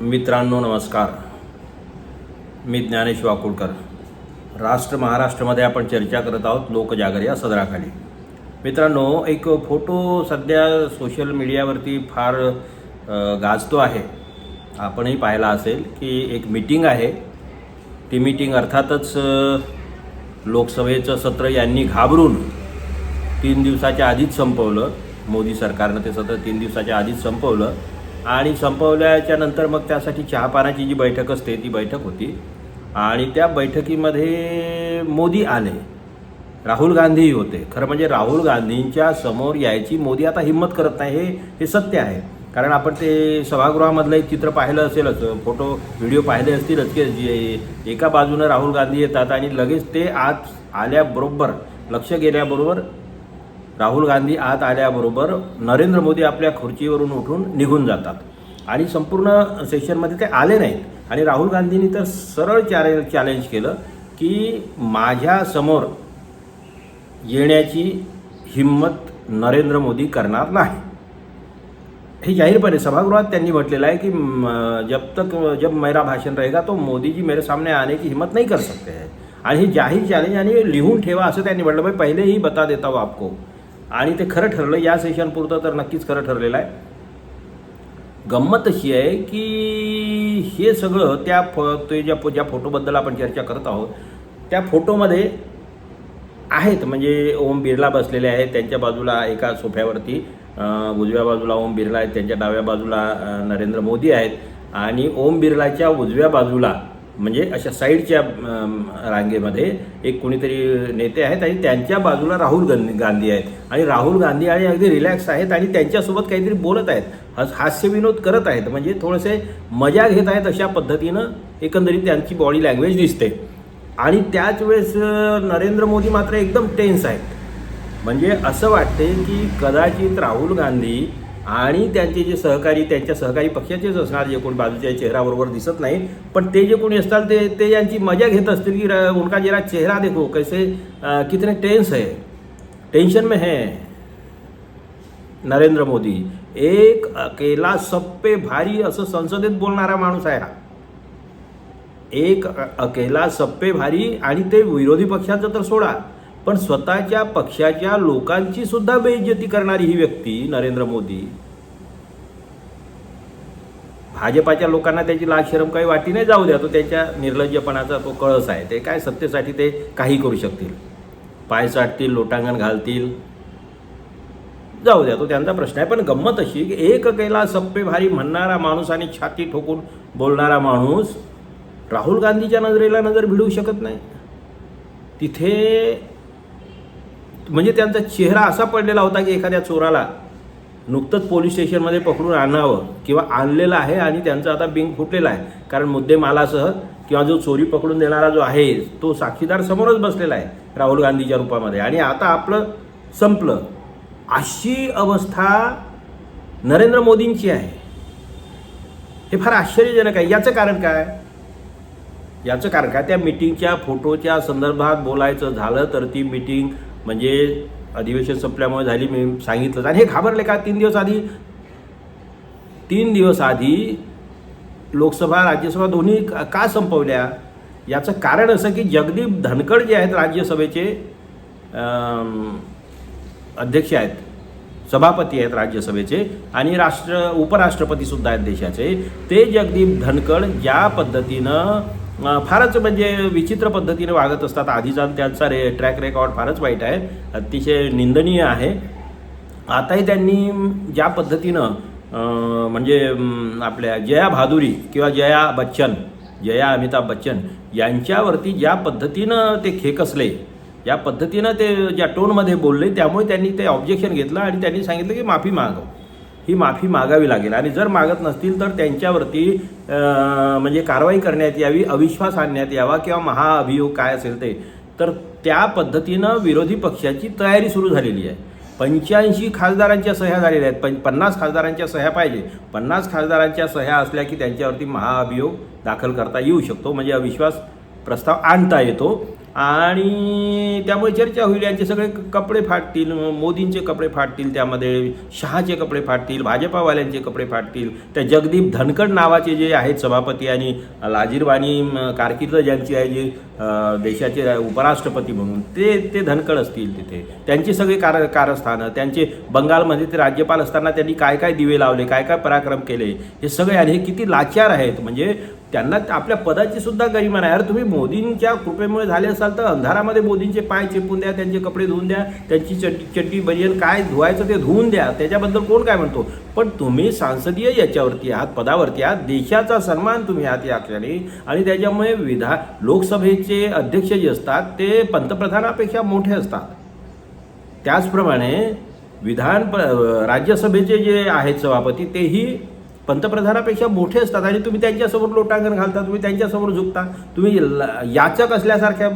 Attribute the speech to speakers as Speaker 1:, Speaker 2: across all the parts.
Speaker 1: मित्रांनो नमस्कार. मी ज्ञानेश वाकुळकर. राष्ट्र महाराष्ट्रामध्ये आपण चर्चा करत आहोत लोकजागर या सदराखाली. मित्रांनो एक फोटो सध्या सोशल मीडियावरती फार गाजतो आहे. आपणही पाहिला असेल की एक मीटिंग आहे. ती मीटिंग अर्थातच लोकसभेचं सत्र यांनी घाबरून तीन दिवसाच्या आधीच संपवलं. मोदी सरकारनं ते सत्र तीन दिवसाच्या आधीच संपवलं. आणि संपवल्याच्या नंतर मग त्यासाठी चहापानाची जी बैठक असते ती बैठक होती. आणि त्या बैठकीमध्ये मोदी आले. राहुल गांधीही होते. खरं म्हणजे राहुल गांधींच्या समोर यायची मोदी आता हिंमत करत नाही हे हे सत्य आहे. कारण आपण ते सभागृहामधलं एक चित्र पाहिलं असेलच फोटो व्हिडिओ पाहिले असतीलच की जे एका बाजूनं राहुल गांधी येतात आणि लगेच ते आज आल्याबरोबर लक्ष गेल्याबरोबर राहुल गांधी आत आल्याबरोबर नरेंद्र मोदी आपल्या खुर्चीवरून उठून निघून जातात. आणि संपूर्ण सेशनमध्ये ते आले नाहीत. आणि राहुल गांधींनी तर सरळ चॅलेंज चॅलेंज केलं की माझ्यासमोर येण्याची हिंमत नरेंद्र मोदी करणार नाही. हे जाहीरपणे सभागृहात त्यांनी म्हटलेलं आहे की जब तक जब मेरा भाषण रहेगा तो मोदीजी मेरे सामने आने की हिम्मत नहीं कर सकते हैं. आणि हे जाहीर चॅलेंज आणि लिहून ठेवा असं त्यांनी म्हटलं. भाई पहिले ही बता देता हूं आपको. आणि ते खरं ठरलं या सेशनपुरतं तर नक्कीच खरं ठरलेलं आहे. गंमत अशी आहे की हे सगळं त्या फ ते ज्या ज्या फोटोबद्दल आपण चर्चा करत आहोत त्या फोटोमध्ये आहेत. म्हणजे ओम बिर्ला बसलेले आहेत त्यांच्या बाजूला एका सोफ्यावरती उजव्या बाजूला ओम बिर्ला आहेत त्यांच्या डाव्या बाजूला नरेंद्र मोदी आहेत आणि ओम बिर्लाच्या उजव्या बाजूला म्हणजे अशा साईडच्या रांगेमध्ये एक कोणीतरी नेते आहेत आणि त्यांच्या बाजूला राहुल गांधी गांधी आहेत. आणि राहुल गांधी आणि अगदी रिलॅक्स आहेत आणि त्यांच्यासोबत काहीतरी बोलत आहेत. हस हास्यविनोद करत आहेत. म्हणजे थोडेसे मजा घेत आहेत अशा पद्धतीनं एकंदरीत त्यांची बॉडी लँग्वेज दिसते. आणि त्याच वेळेस नरेंद्र मोदी मात्र एकदम टेन्स आहेत. म्हणजे असं वाटते की कदाचित राहुल गांधी आणि त्यांचे जे सहकारी त्यांच्या सहकारी पक्षाचेच असणार जे कोण बाजूच्या चेहऱ्याबरोबर दिसत नाही पण ते जे कोणी असतात ते ते यांची मजा घेत असतील की र- उनका जरा चेहरा देखो कैसे कितने टेन्स है टेंशन में है। नरेंद्र मोदी एक अकेला सप्पे भारी असं संसदेत बोलणारा माणूस आहे हा एक अकेला सप्पे भारी आणि ते विरोधी पक्षाचं तर सोडा. पण स्वतःच्या पक्षाच्या लोकांची सुद्धा बेइज्जती करणारी ही व्यक्ती नरेंद्र मोदी. भाजपाच्या लोकांना त्याची लाज शरम काही वाटी नाही जाऊ द्या तो त्याच्या निर्लज्जपणाचा तो कळस आहे. ते काय सत्तेसाठी ते काही करू शकतील. पाय साठतील लोटांगण घालतील. जाऊ द्या तो त्यांचा प्रश्न आहे. पण गंमत अशी की एक केला सप्पे भारी म्हणणारा माणूस आणि छाती ठोकून बोलणारा माणूस राहुल गांधीच्या नजरेला नजर भिडवू शकत नाही. तिथे म्हणजे त्यांचा चेहरा असा पडलेला होता की एखाद्या चोराला नुकतंच पोलीस स्टेशनमध्ये पकडून आणावं किंवा आणलेलं आहे आणि त्यांचं आता बिंग फुटलेलं आहे. कारण मुद्देमालासह किंवा जो चोरी पकडून देणारा जो आहे तो साक्षीदार समोरच बसलेला आहे राहुल गांधीच्या रूपामध्ये. आणि आता आपलं संपलं. अशी अवस्था नरेंद्र मोदींची आहे. हे फार आश्चर्यजनक आहे. याचं कारण काय? याचं कारण काय? त्या मिटिंगच्या फोटोच्या संदर्भात बोलायचं झालं तर ती मिटिंग म्हणजे अधिवेशन संपल्यामुळे झाली मी सांगितलं आणि हे घाबरले का? तीन दिवस आधी तीन दिवस आधी लोकसभा राज्यसभा दोन्ही का का संपवल्या? याचं कारण असं की जगदीप धनखड जे आहेत राज्यसभेचे अध्यक्ष आहेत सभापती आहेत राज्यसभेचे आणि राष्ट्र उपराष्ट्रपतीसुद्धा आहेत देशाचे ते जगदीप धनखड ज्या पद्धतीनं फारच म्हणजे विचित्र पद्धतीने वागत असतात. आधीचा त्यांचा रे ट्रॅक रेकॉर्ड फारच वाईट आहे. अतिशय निंदनीय आहे. आताही त्यांनी ज्या पद्धतीनं म्हणजे आपल्या जया भादुरी किंवा जया बच्चन जया अमिताभ बच्चन यांच्यावरती ज्या पद्धतीनं ते खेकसले ज्या पद्धतीनं ते ज्या टोनमध्ये बोलले त्यामुळे त्यांनी ते ऑब्जेक्शन घेतलं आणि त्यांनी सांगितलं की माफी मागव. ही माफी मागावी लागेल. आणि जर मागत नसतील तर त्यांच्यावरती म्हणजे कारवाई करण्यात यावी अविश्वास आणण्यात यावा किंवा महाअभियोग काय असेल ते. तर त्या पद्धतीनं विरोधी पक्षाची तयारी सुरू झालेली आहे. पंच्याऐंशी खासदारांच्या सह्या झालेल्या आहेत. पण पन्नास खासदारांच्या सह्या पाहिजे. पन्नास खासदारांच्या सह्या असल्या की त्यांच्यावरती महाअभियोग दाखल करता येऊ शकतो. म्हणजे अविश्वास प्रस्ताव आणता येतो. आणि त्यामुळे चर्चा होईल. यांचे सगळे कपडे फाटतील मोदींचे कपडे फाटतील त्यामध्ये शहाचे कपडे फाटतील भाजपावाल्यांचे कपडे फाटतील. त्या जगदीप धनकड नावाचे जे आहेत सभापती आणि लाजीरवाणी कारकीर्द ज्यांची आहे जे देशाचे उपराष्ट्रपती म्हणून ते ते धनकड असतील तिथे. त्यांची सगळी कार कारस्थानं त्यांचे बंगालमध्ये ते राज्यपाल असताना त्यांनी काय काय दिवे लावले काय काय पराक्रम केले हे सगळे आणि हे किती लाचार आहेत. म्हणजे त्यांना आपल्या पदाची सुद्धा गरिमा नाही. अरे तुम्ही मोदींच्या कृपेमुळे झाले असाल तर अंधारामध्ये मोदींचे पाय चेपून द्या त्यांचे कपडे धुवून द्या त्यांची चड्डी चड्डी बनियन काय धुवायचं ते धुवून द्या. त्याच्याबद्दल कोण काय म्हणतो? पण तुम्ही सांसदीय याच्यावरती आहात पदावरती आहात देशाचा सन्मान तुम्ही आहात या क्षणी आणि त्याच्यामुळे विधा लोकसभेचे अध्यक्ष जे असतात ते पंतप्रधानापेक्षा मोठे असतात. त्याचप्रमाणे विधान प राज्यसभेचे जे आहेत सभापती तेही पंतप्रधानापेक्षा मोठे असतात आणि तुम्ही त्यांच्यासमोर लोटांगण घालता तुम्ही त्यांच्यासमोर झुकता तुम्ही ल- याचक असल्यासारख्या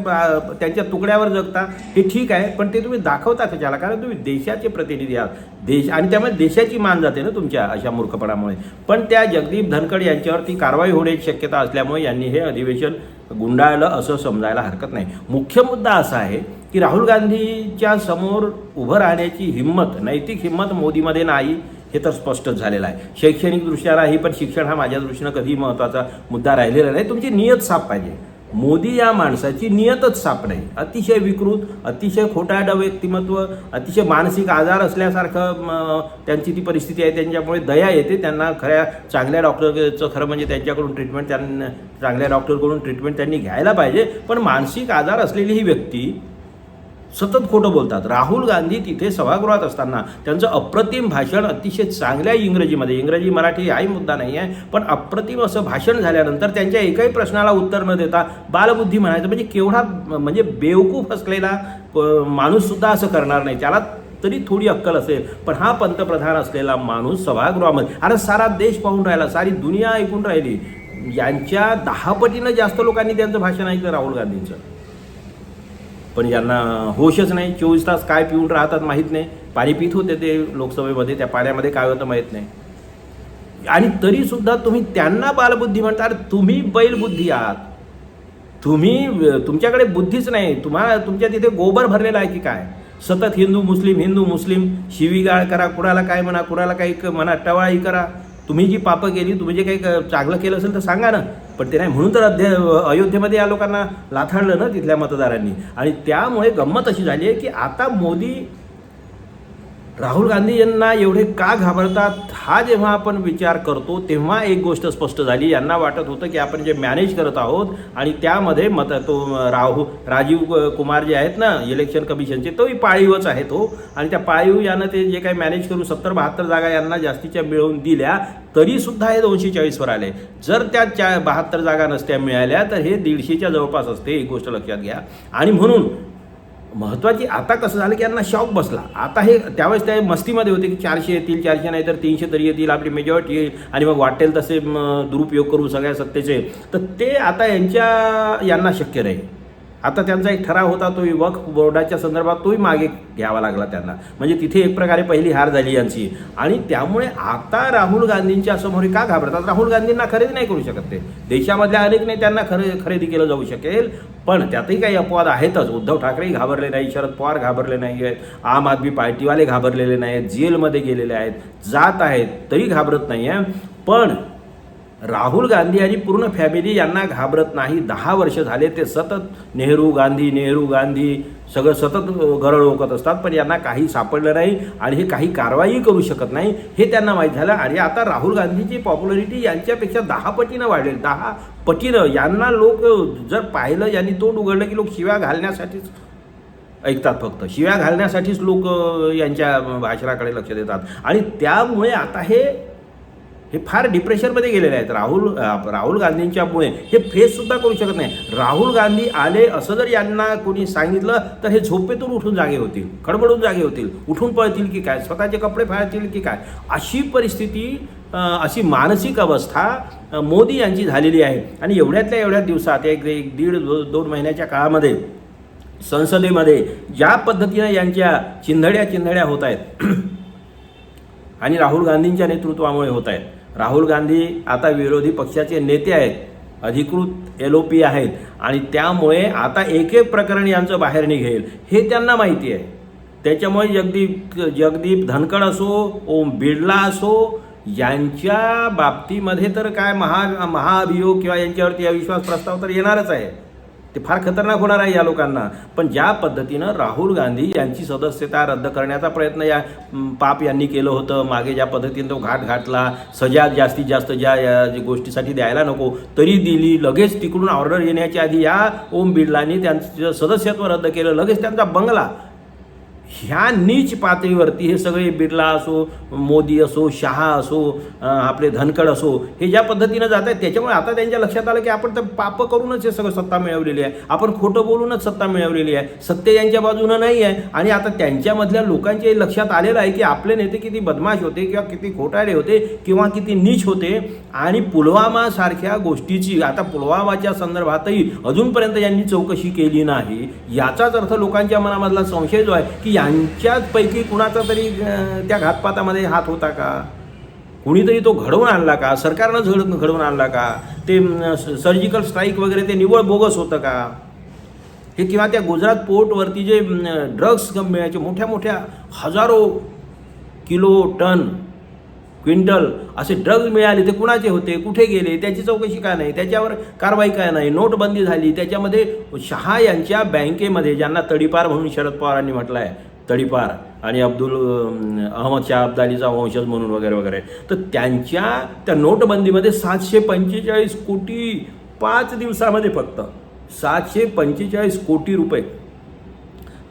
Speaker 1: त्यांच्या तुकड्यावर जगता हे ठीक आहे पण ते तुम्ही दाखवता त्याच्याला कारण तुम्ही देशाचे प्रतिनिधी आहात. देश आणि त्यामुळे देशाची मान जाते ना तुमच्या अशा मूर्खपणामुळे. पण त्या जगदीप धनकड यांच्यावरती कारवाई होण्याची शक्यता असल्यामुळे यांनी हे अधिवेशन गुंडाळलं असं समजायला हरकत नाही. मुख्य मुद्दा असा आहे की राहुल गांधीच्या समोर उभं राहण्याची हिंमत नैतिक हिंमत मोदीमध्ये नाही. हे तर स्पष्टच झालेलं आहे. शैक्षणिक दृष्ट्या नाही पण शिक्षण हा माझ्या दृष्टीनं कधीही महत्त्वाचा मुद्दा राहिलेला नाही. तुमची नियत साफ पाहिजे. मोदी या माणसाची नियतच साफ नाही. अतिशय विकृत अतिशय खोटाड व्यक्तिमत्व अतिशय मानसिक आजार असल्यासारखं त्यांची ती परिस्थिती आहे. त्यांच्यामुळे दया येते. त्यांना खऱ्या चांगल्या डॉक्टरचं खरं म्हणजे त्यांच्याकडून ट्रीटमेंट त्यांना चांगल्या डॉक्टरकडून ट्रीटमेंट त्यांनी घ्यायला पाहिजे. पण मानसिक आजार असलेली ही व्यक्ती सतत खोटं बोलतात. राहुल गांधी तिथे सभागृहात असताना त्यांचं अप्रतिम भाषण अतिशय चांगल्या इंग्रजीमध्ये इंग्रजी मराठी हाही मुद्दा नाही आहे पण अप्रतिम असं भाषण झाल्यानंतर त्यांच्या एकाही प्रश्नाला उत्तर न देता बालबुद्धी म्हणायचं म्हणजे केवढा म्हणजे बेवकूफ असलेला प- माणूससुद्धा असं करणार नाही. त्याला तरी थोडी अक्कल असेल पण हा पंतप्रधान असलेला माणूस सभागृहामध्ये अरे सारा देश पाहून राहिला सारी दुनिया ऐकून राहिली. यांच्या दहा पटीनं जास्त लोकांनी त्यांचं भाषण ऐकलं राहुल गांधींचं. पण यांना होशच नाही. चोवीस तास काय पिऊन राहतात माहीत नाही. पाणी पित होते ते लोकसभेमध्ये त्या पाण्यामध्ये काय होतं माहीत नाही. आणि तरी सुद्धा तुम्ही त्यांना बालबुद्धी म्हणता अरे तुम्ही बैलबुद्धी आहात. तुम्ही तुमच्याकडे बुद्धीच नाही. तुम्हाला तुमच्या तिथे गोबर भरलेला आहे की काय? सतत हिंदू मुस्लिम हिंदू मुस्लिम शिवीगाळ करा कुणाला काय म्हणा कुणाला काही म्हणा टवाळी करा. तुम्ही जी पापं केली तुम्ही जे काही चांगलं केलं असेल तर सांगा ना. पण ते नाही म्हणून तर अध्य अयोध्येमध्ये या लोकांना लाथाडलं ना तिथल्या मतदारांनी. आणि त्यामुळे गंमत अशी झाली आहे की आता मोदी राहुल गांधी यांना एवढे का घाबरतात? हा जेव्हा आपण विचार करतो तेव्हा एक गोष्ट स्पष्ट झाली. यांना वाटत होतं की आपण जे मॅनेज करत आहोत आणि त्यामध्ये मत तो राहू राजीव कुमार जे आहेत ना इलेक्शन कमिशनचे तोही पाळीवच आहे तो हो. आणि त्या पाळीव यानं ते जे काही मॅनेज करून सत्तर बहात्तर जागा यांना जास्तीच्या मिळवून दिल्या तरीसुद्धा हे दोनशे चाळीसवर आले. जर त्या चा बहात्तर जागा नसत्या मिळाल्या तर हे दीडशेच्या जवळपास असते एक गोष्ट लक्षात घ्या. आणि म्हणून महत्त्वाची आता कसं झालं की यांना शॉक बसला. आता हे त्यावेळेस त्या मस्तीमध्ये होते की चारशे येतील चारशे नाही तर तीनशे तरी येतील आपली मेजॉरिटी येईल. आणि मग वाटेल तसे दुरुपयोग करू सगळ्या सत्तेचे. तर ते आता यांच्या यांना शक्य नाही. आता त्यांचा एक ठराव होता तो वक्फ बोर्डाच्या संदर्भात तोही मागे घ्यावा लागला त्यांना. म्हणजे तिथे एक प्रकारे पहिली हार झाली यांची. आणि त्यामुळे आता राहुल गांधींच्या समोर का घाबरतात? राहुल गांधींना खरेदी नाही करू शकत ते. देशामधल्या अनेक नेत्यांना खरे खरेदी केलं जाऊ शकेल पण त्यातही काही अपवाद आहेतच. उद्धव ठाकरेही घाबरले नाही शरद पवार घाबरले नाही आहेत आम आदमी पार्टीवाले घाबरलेले नाही आहेत जेलमध्ये गेलेले आहेत जात आहेत तरी घाबरत नाही आहे पण राहुल गांधी आणि पूर्ण फॅमिली यांना घाबरत नाही. दहा वर्ष झाले ते सतत नेहरू गांधी नेहरू गांधी सगळं सतत गरळ ओकत असतात पण यांना काही सापडलं नाही आणि हे काही कारवाई करू शकत नाही हे त्यांना माहीत झालं. आणि आता राहुल गांधीची पॉप्युलरिटी यांच्यापेक्षा दहा पटीनं वाढेल. दहा पटीनं यांना लोक जर पाहिलं यांनी तोंड उघडलं की लोक शिव्या घालण्यासाठीच ऐकतात फक्त. शिव्या घालण्यासाठीच लोक यांच्या भाषणाकडे लक्ष देतात. आणि त्यामुळे आता हे हे फार डिप्रेशनमध्ये गेलेले आहेत. राहुल राहुल गांधींच्यामुळे हे फेससुद्धा करू शकत नाही. राहुल गांधी आले असं जर यांना कोणी सांगितलं तर हे झोपेतून उठून जागे होतील खडबडून जागे होतील. उठून पळतील की काय? स्वतःचे कपडे फाळतील की काय? अशी परिस्थिती अशी मानसिक अवस्था मोदी यांची झालेली आहे. आणि एवढ्यातल्या एवढ्या दिवसात एक एक दीड दो, दोन महिन्याच्या काळामध्ये संसदेमध्ये ज्या पद्धतीनं यांच्या चिंधड्या चिंधड्या होत आहेत आणि राहुल गांधींच्या नेतृत्वामुळे होत आहेत राहुल गांधी आता विरोधी पक्षाचे नेते आहेत अधिकृत एल ओ पी आहेत आणि त्यामुळे आता एक एक प्रकरण यांचं बाहेर निघेल हे त्यांना माहिती आहे. त्याच्यामुळे जगदीप जगदीप धनकड असो ओम बिर्ला असो यांच्या बाबतीमध्ये तर काय महा महाअभियोग किंवा यांच्यावरती अविश्वास प्रस्ताव तर येणारच आहे. ते फार खतरनाक होणार आहे या लोकांना. पण ज्या पद्धतीनं राहुल गांधी यांची सदस्यता रद्द करण्याचा प्रयत्न या पाप यांनी केलं होतं मागे ज्या पद्धतीनं तो घाट घातला सजा जास्तीत जास्त ज्या या गोष्टीसाठी द्यायला नको तरी दिली लगेच तिकडून ऑर्डर येण्याच्या आधी या ओम बिर्लांनी त्यांचं सदस्यत्व रद्द केलं लगेच त्यांचा बंगला ह्या नीच पातळीवरती हे सगळे बिर्ला असो मोदी असो शहा असो आपले धनकड असो हे ज्या पद्धतीनं जात आहेत त्याच्यामुळे आता त्यांच्या लक्षात आलं की आपण तर पाप करूनच हे सगळं सत्ता मिळवलेली आहे. आपण खोटं बोलूनच सत्ता मिळवलेली आहे. सत्य यांच्या बाजूनं नाही आहे. आणि आता त्यांच्यामधल्या लोकांच्या लक्षात आलेलं आहे की आपले नेते किती बदमाश होते किंवा किती खोटाडे होते किंवा किती नीच होते. आणि पुलवामा सारख्या गोष्टीची आता पुलवामाच्या संदर्भातही अजूनपर्यंत यांनी चौकशी केली नाही. याचाच अर्थ लोकांच्या मनामधला संशय जो आहे की यांच्यापैकी कुणाचा तरी त्या घातपातामध्ये हात होता का? कुणीतरी तो घडवून आणला का? सरकारनं झड घडवून आणला का? ते सर्जिकल स्ट्राईक वगैरे ते निव्वळ बोगस होतं का? हे किंवा त्या गुजरात पोर्टवरती जे ड्रग्स मिळायचे मोठ्या मोठ्या हजारो किलो टन क्विंटल असे ड्रग्ज मिळाले ते कुणाचे होते? कुठे गेले? त्याची चौकशी काय नाही? त्याच्यावर कारवाई काय नाही? नोटबंदी झाली. त्याच्यामध्ये शहा यांच्या बँकेमध्ये ज्यांना तडीपार म्हणून शरद पवारांनी म्हटलं आहे तडीपार आणि अब्दुल अहमद शाह अब्दालीचा वंशज म्हणून वगैरे वगैरे. तर त्यांच्या त्या नोटबंदीमध्ये सातशे पंचेचाळीस कोटी पाच दिवसामध्ये फक्त सातशे पंचेचाळीस कोटी रुपये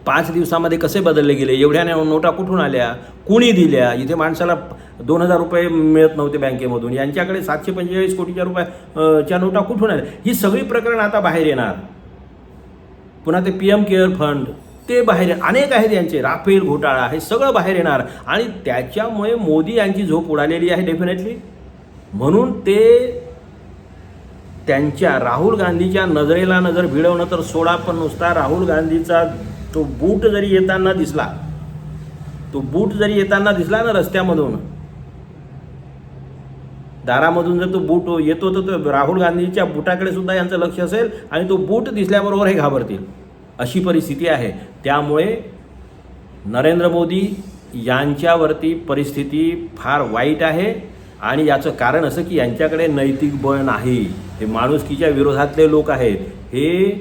Speaker 1: पाच दिवसामध्ये कसे बदलले गेले? एवढ्या नोटा कुठून आल्या? कुणी दिल्या? इथे माणसाला दोन हजार रुपये मिळत नव्हते बँकेमधून. यांच्याकडे सातशे पंचेचाळीस कोटीच्या रुपया च्या नोटा कुठून आल्या? ही सगळी प्रकरण आता बाहेर येणार. पुन्हा ते पी एम केअर फंड ते बाहेर अनेक आहेत यांचे. राफेल घोटाळा हे सगळं बाहेर येणार. आणि त्याच्यामुळे मोदी यांची झोप उडालेली आहे डेफिनेटली म्हणून ते त्यांच्या राहुल गांधीच्या नजरेला नजर भिडवणं तर सोडा पण नुसता राहुल गांधीचा तो बूट जरी येताना दिसला तो बूट जरी येताना दिसला ना रस्त्यामधून दारामधून जर तो बूट येतो तर तो राहुल गांधीच्या बुटाकडे सुद्धा यांचं लक्ष असेल आणि तो बूट दिसल्याबरोबर हे घाबरतील. अशी परिस्थिती आहे. त्यामुळे नरेंद्र मोदी यांच्यावरती परिस्थिती फार वाईट आहे आणि याचं कारण असं की यांच्याकडे नैतिक बळ नाही. हे माणुसकीच्या विरोधातले लोक आहेत. हे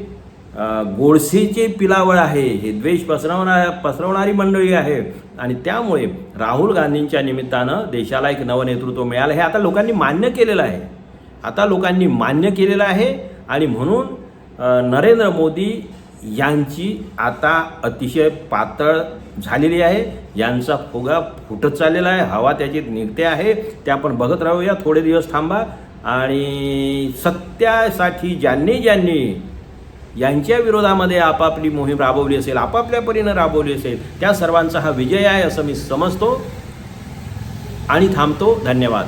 Speaker 1: गोडसेचे पिलावळ आहे. हे द्वेष पसरवणार पसरवणारी मंडळी आहे. आणि त्यामुळे राहुल गांधींच्या निमित्तानं देशाला एक नवं नेतृत्व मिळालं. हे आता लोकांनी मान्य केलेलं आहे. आता लोकांनी मान्य केलेलं आहे. आणि म्हणून नरेंद्र मोदी यांची आता अतिशय पातळ झालेली आहे. यांचा फुगा फुटत चाललेला आहे. हवा त्याची निघते आहे. ते आपण बघत राहूया. थोडे दिवस थांबा. आणि सत्यासाठी ज्यांनी ज्यांनी यांच्या विरोधामध्ये आपापली मोहीम राबवली असेल आपापल्या परीनं राबवली असेल त्या सर्वांचा हा विजय आहे असं मी समजतो आणि थांबतो. धन्यवाद.